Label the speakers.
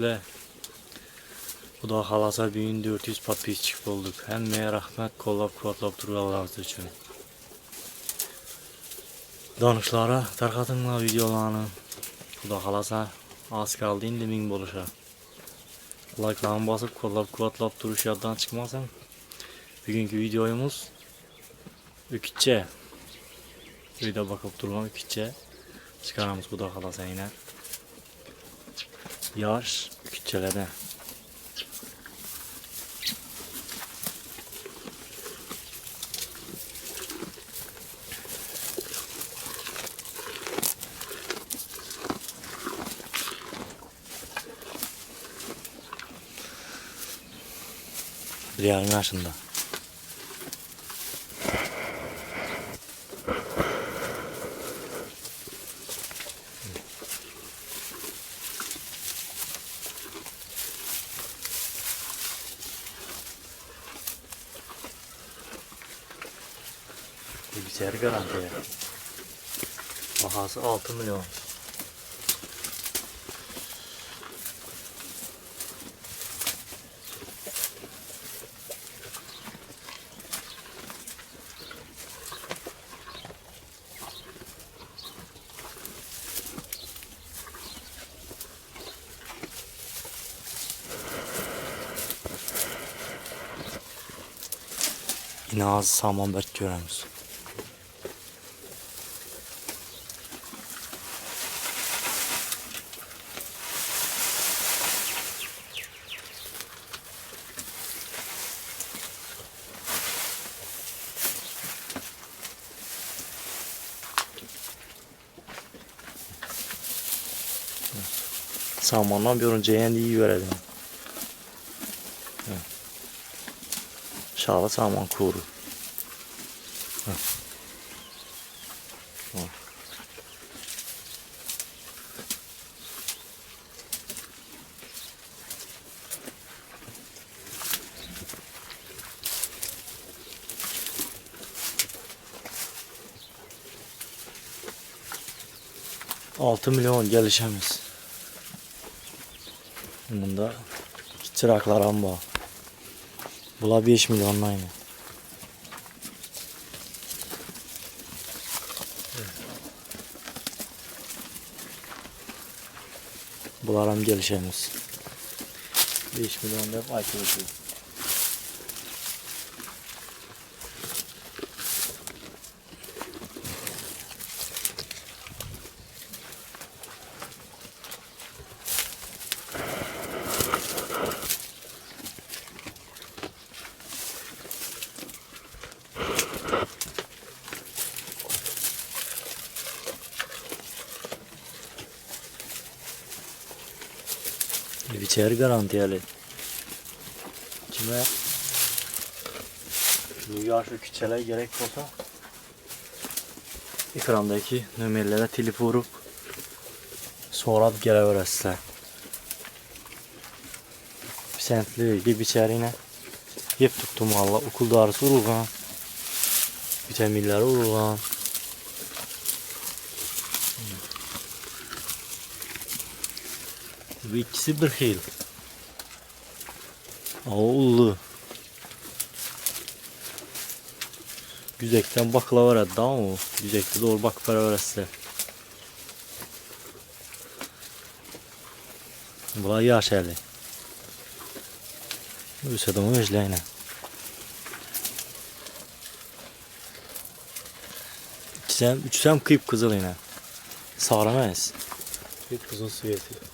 Speaker 1: Ve bu da halasa 1400 podpisçik bulduk. Hemmeye rahmet kollab quvvatlab turganlaringiz uchun. Donishlara tarqatinglar videolarni. Xudo xolasa az qoldi endi 1000 bo'lishi. Like'larni bosib qo'llab quvvatlab turish yoddan chiqmasin. Bugungi videomiz o'kicha Uyda bakıp turgan ukitcha chiqaramiz xudo xalasa yana. Yosh ukitchalardan. Bir yarım yaşında. Bilgisayar garantiye. Bahası 6 milyon. Yine az saman bert göremiz. Samandan bir önce yendi iyi verelim. Şalı saman kuru. Altı milyon gelişemiz. Bunda çıraklar amba. Bula 5 milyon aynı. Bularam gelişemiz. 5 milyon da ayıp İçeri garantiyeli. Kime? Bu yaşlı küçeler gerek olsa. Ekrandaki nömerlere telif vurup sonra gelebilirsiniz. Sentli gibi içeriğine yep tuttum valla okul darısı urulgan vitaminleri urulgan Bu ikisi bir xil. Oğullu. Güzekten baklava verdi ama o. Güzekte doğru bak para verse. Bunlar yaş eli. Üse adamı özleyine. İkisem, üçsem kıyıp kızıl yine. Sağlamayız.
Speaker 2: Bir kızıl su getir.